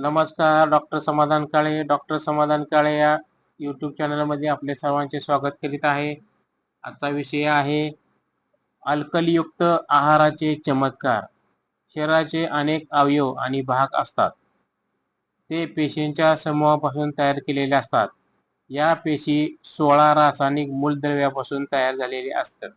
नमस्कार डॉक्टर समाधान काळे. डॉक्टर समाधान काळे या यूट्यूब चॅनलमध्ये आपले सर्वांचे स्वागत करीत आहे. आजचा विषय आहे अल्कलयुक्त आहाराचे चमत्कार. शरीराचे अनेक अवयव आणि भाग असतात. ते पेशींच्या समूहापासून तयार केलेले असतात. या पेशी सोळा रासायनिक मूलद्रव्यापासून तयार झालेले असतात.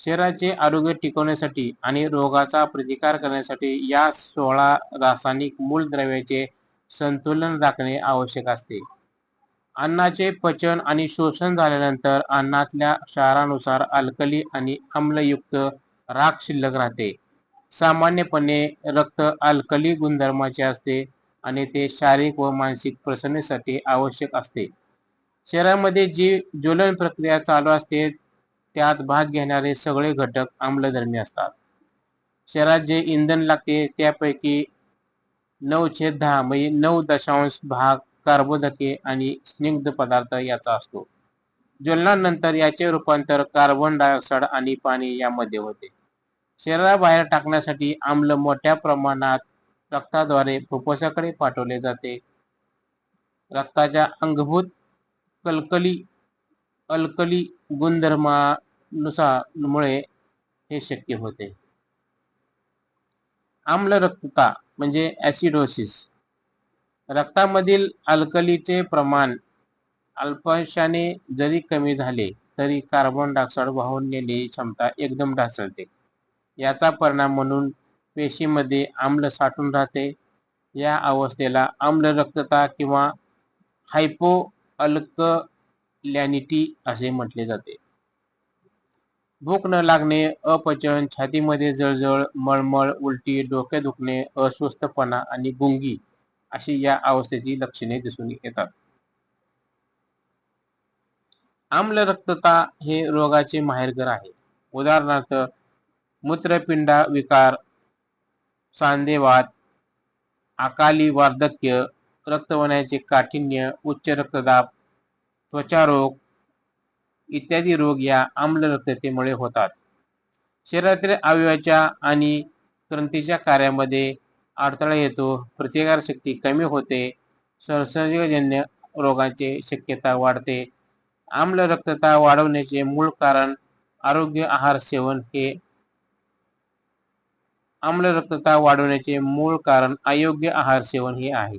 शरीराचे आरोग्य टिकवण्यासाठी आणि रोगाचा प्रतिकार करण्यासाठी या सोळा रासायनिक मूलद्रव्याचे संतुलन राखणे आवश्यक असते. अन्नाचे पचन आणि शोषण झाल्यानंतर अन्नातल्या क्षारानुसार अल्कली आणि आम्लयुक्त राख शिल्लक राहते. सामान्यपणे रक्त अल्कली गुणधर्माचे असते आणि ते शारीरिक व मानसिक प्रसन्नतेसाठी आवश्यक असते. शरीरामध्ये जी ज्वलन प्रक्रिया चालू असते त्यात भाग घेणारे सगळे घटक आम्लधर्मी असतात. शरीरात जे इंधन लागते त्यापैकी नऊ छेद दहा म्हणजे नऊ दशांश भाग कार्बोदके आणि स्निग्ध पदार्थ याचा असतो. ज्वलनानंतर याचे रूपांतर कार्बन डायऑक्साईड आणि पाणी यामध्ये होते. शरीराबाहेर टाकण्यासाठी आम्ल मोठ्या प्रमाणात रक्ताद्वारे फुफ्फुसाकडे पाठवले जाते. रक्ताच्या अंगभूत कलकली अल्कली गुणधर्मानुसारमुळे हे शक्य होते. आम्ल रक्तता म्हणजे ऍसिडोसिस रक्तामधील अल्कलीचे प्रमाण अल्पांशाने जरी कमी झाले तरी कार्बन डायऑक्साईड वाहून नेण्याची क्षमता एकदम ढासळते. याचा परिणाम म्हणून पेशीमध्ये आम्ल साठून राहते. या अवस्थेला आम्ल रक्तता किंवा हायपो अल्क लॅनिटी असे म्हटले जाते. भूक न लागणे अपचन छातीमध्ये जळजळ मळमळ उलटी डोके दुखणे अस्वस्थपणा आणि गुंगी अशी या अवस्थेची लक्षणे दिसून येतात. आम्ल रक्तता हे रोगाचे माहेरघर आहे. उदाहरणार्थ मूत्रपिंडा विकार सांदेवात अकाली वार्धक्य रक्तवण्याचे काठिण्य उच्च रक्तदाब त्वचारोग इत्यादी रोग या आम्ल रक्ततेमुळे होतात. शरीरातील अवयवाच्या आणि ग्रंथीच्या कार्यामध्ये अडथळा येतो. प्रतिकारशक्ती कमी होते. संसर्गजन्य रोगांची शक्यता वाढते. आम्ल रक्तता वाढवण्याचे मूळ कारण आरोग्य आहार सेवन हे आम्ल रक्तता वाढवण्याचे मूळ कारण अयोग्य आहार सेवन हे आहे.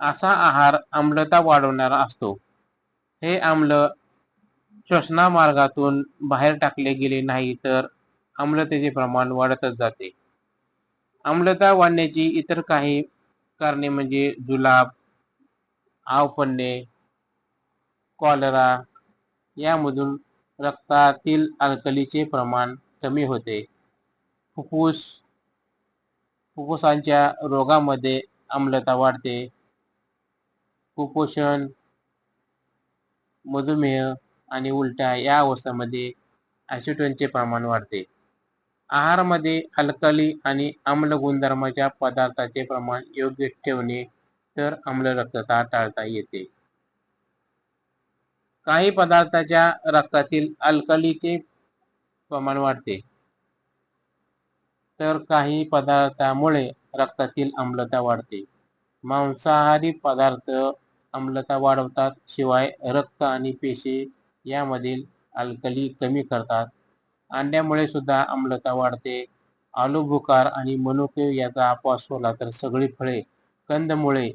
असा आहार आम्लता वाढवणारा असतो. हे आम्ल श्वसनामार्गातून बाहेर टाकले गेले नाही तर आम्लतेचे प्रमाण वाढतच जाते. आम्लता वाढण्याची इतर काही कारणे म्हणजे जुलाब आव पडणे कॉलरा यामधून रक्तातील अल्कलीचे प्रमाण कमी होते. फुफ्फुस फुफ्फुसांच्या रोगामध्ये आम्लता वाढते. कुपोषण मधुमेह आणि उलट्या या अवस्थांमध्ये ॲसिटोनचे प्रमाण वाढते. आहारामध्ये अल्कली आणि आम्ल गुणधर्माच्या पदार्थाचे प्रमाण योग्य ठेवणे तर आम्ल रक्तता टाळता येते. काही पदार्थाच्या रक्तातील अल्कलीचे प्रमाण वाढते. तर काही पदार्थामुळे रक्तातील आम्लता वाढते. मांसाहारी पदार्थ आम्लता वाढवतात शिवाय रक्त आणि पेशी यामधील अल्कली कमी करतात. अंड्यामुळे सुद्धा आम्लता वाढते. आलू बुखार आणि मनुके याचा अपवास होला तर सगळी फळे कंदमुळे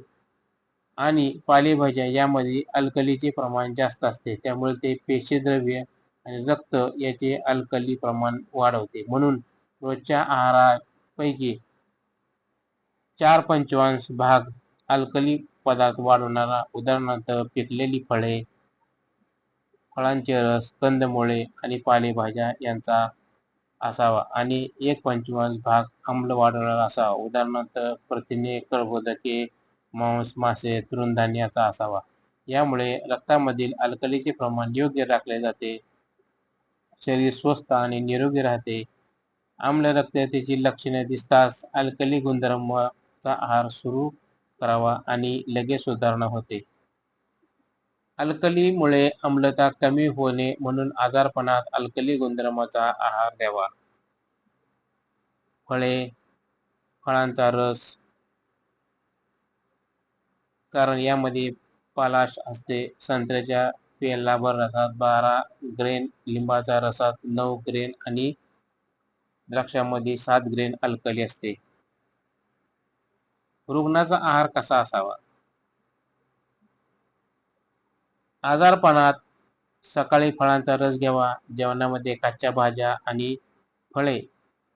आणि पालेभाज्या यामध्ये अल्कलीचे प्रमाण जास्त असते. त्यामुळे ते पेशीद्रव्य आणि रक्त याचे अल्कली प्रमाण वाढवते. म्हणून रोजच्या आहारापैकी चार पंचवांश भाग अल्कली पदार्थ वाढवणारा उदाहरणार्थ पिकलेली फळे फळांचे रस कंदमुळे आणि पालेभाज्या यांचा असावा. आणि एक पंचमांश भाग आम्ल वाढवणारा असावा. उदाहरणार्थ प्रथिने कर्बोदके मांस मासे तृणधान्याचा असावा. यामुळे रक्तामधील अल्कलीचे प्रमाण योग्य राखले जाते. शरीर स्वस्थ आणि निरोगी राहते. आम्ल रक्ततेची लक्षणे दिसताच अल्कली गुणधर्माचा आहार सुरू करावा आणि लगेच सुधारणा होते. अल्कलीमुळे आम्लता कमी होणे म्हणून आजारपणात अल्कली गुणधर्माचा आहार द्यावा फळे फळांचा रस कारण यामध्ये पालाश असते. संत्र्याच्या पेलाभर रसात बारा ग्रेन लिंबाचा रसात नऊ ग्रेन आणि द्राक्षामध्ये सात ग्रेन अल्कली असते. रुग्णाचा आहार कसा असावा? आजारपणात सकाळी फळांचा रस घ्यावा जेवणामध्ये कच्च्या भाज्या आणि फळे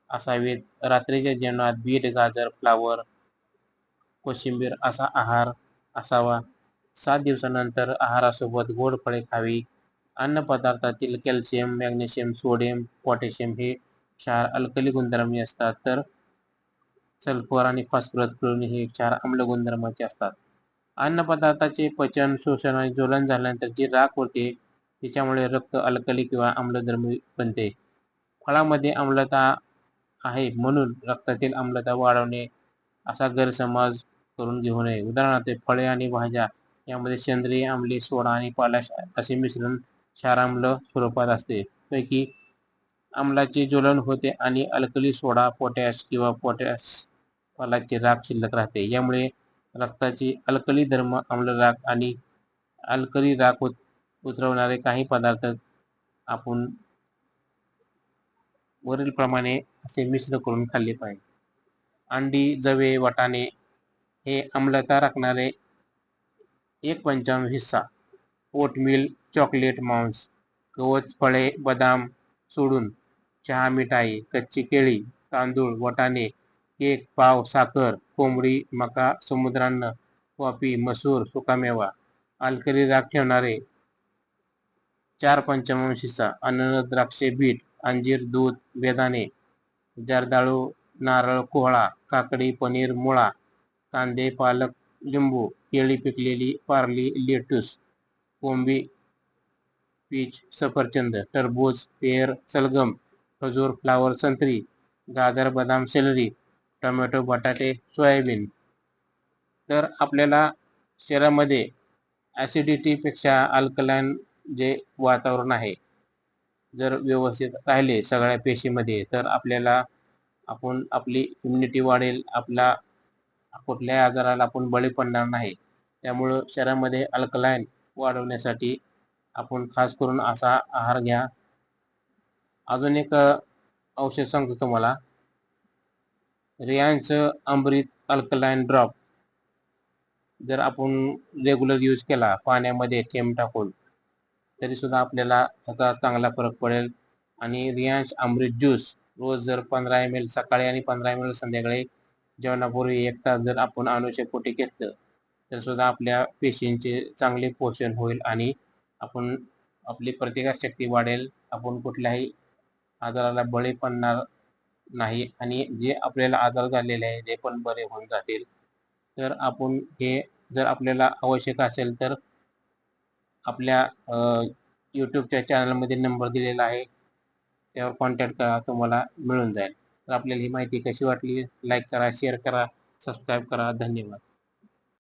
असावेत. रात्रीच्या जेवणात बीट गाजर फ्लावर कोशिंबीर असा आहार असावा. सात दिवसानंतर आहारासोबत गोड फळे खावी. अन्न पदार्थातील कॅल्शियम मॅग्नेशियम सोडियम पोटॅशियम हे क्षार अल्कली गुणधर्मी असतात. तर सल्फर आणि फॉस्फरस क्लोरिन हे क्षार आम्ल गुणधर्माचे असतात. अन्न पदार्थाचे पचन शोषण आणि ज्वलन झाल्यानंतर जी राख होते तिच्यामुळे रक्त अल्कली किंवा आम्लधर्मी बनते. फळामध्ये आम्लता आहे म्हणून रक्तातील आम्लता वाढवणे असा गैरसमज करून घेऊ नये. उदाहरणार्थ फळे आणि भाज्या यामध्ये सेंद्रिय आम्ले सोडा आणि पालाश असे मिश्रण क्षाराम्ल स्वरूपात असते. पैकी आम्लाचे ज्वलन होते आणि अल्कली सोडा पोटॅश किंवा पोटॅश पालाची राख शिल्लक राहते. यामुळे रक्ताची अल्कली धर्म आम्ल राख आणि अल्कली राख उत उतरवणारे काही पदार्थ आपण वरील प्रमाणे असे मिश्र करून खाल्ले पाहिजे. अंडी जवे वाटाणे हे आम्लता राखणारे एक पंचावन्न हिस्सा. ओटमिल चॉकलेट मांस गवत फळे बदाम सोडून चहा मिठाई कच्ची केळी तांदूळ वटाणे केक पाव साखर कोंबडी मका समुद्रान्न कॉफी मसूर सुकामेवा अल्कली राग ठेवणारे. चार पंचावन्न हिस्सा अननस द्राक्षे बीट अंजीर दूध बेदाणे जर्दाळू नारळ कोहळा काकडी पनीर मुळा कांदे पालक लिंबू केळी पिकलेली पार्ली लेटूस कोंबी पीच सफरचंद टरबूज पेर सलगम खजूर फ्लावर संत्री गाजर बदाम सेलरी टोमॅटो बटाटे सोयाबीन. तर आपल्याला शरीरामध्ये ॲसिडिटीपेक्षा अल्कलाईन जे वातावरण आहे जर व्यवस्थित राहिले सगळ्या पेशीमध्ये तर आपल्याला आपण आपली इम्युनिटी वाढेल आपला कुठल्याही आजाराला आपण बळी पडणार नाही. त्यामुळं शरीरामध्ये अल्कलाईन वाढवण्यासाठी आपण खास करून असा आहार घ्या. अजून एक औषध सांगतो तुम्हाला. रियांच अमृत अल्कलाईन ड्रॉप जर आपण रेग्युलर यूज केला पाण्यामध्ये थेंब टाकून तरी सुद्धा आपल्याला त्याचा चांगला फरक पडेल. आणि रियांश अमृत ज्यूस रोज जर पंधरा एम एल सकाळी आणि पंधरा एम एल संध्याकाळी जेवणापूर्वी एक तास जर आपण अनुषय पोटी घेतलं तर सुद्धा आपल्या पेशींचे चांगले पोषण होईल आणि आपण आपली प्रतिकारशक्ती वाढेल. आपण कुठल्याही आजाराला बळी पडणार नाही. आणि जे आपल्याला आजार झालेले आहे ते पण बरे होऊन जातील तर आपण हे जर आपल्याला आवश्यक असेल तर आपल्या यूट्यूबच्या चॅनलमध्ये नंबर दिलेला आहे. त्यावर कॉन्टॅक्ट करा तुम्हाला मिळून जाईल. तर आपल्याला ही माहिती कशी वाटली? लाईक करा शेअर करा सबस्क्राईब करा. धन्यवाद.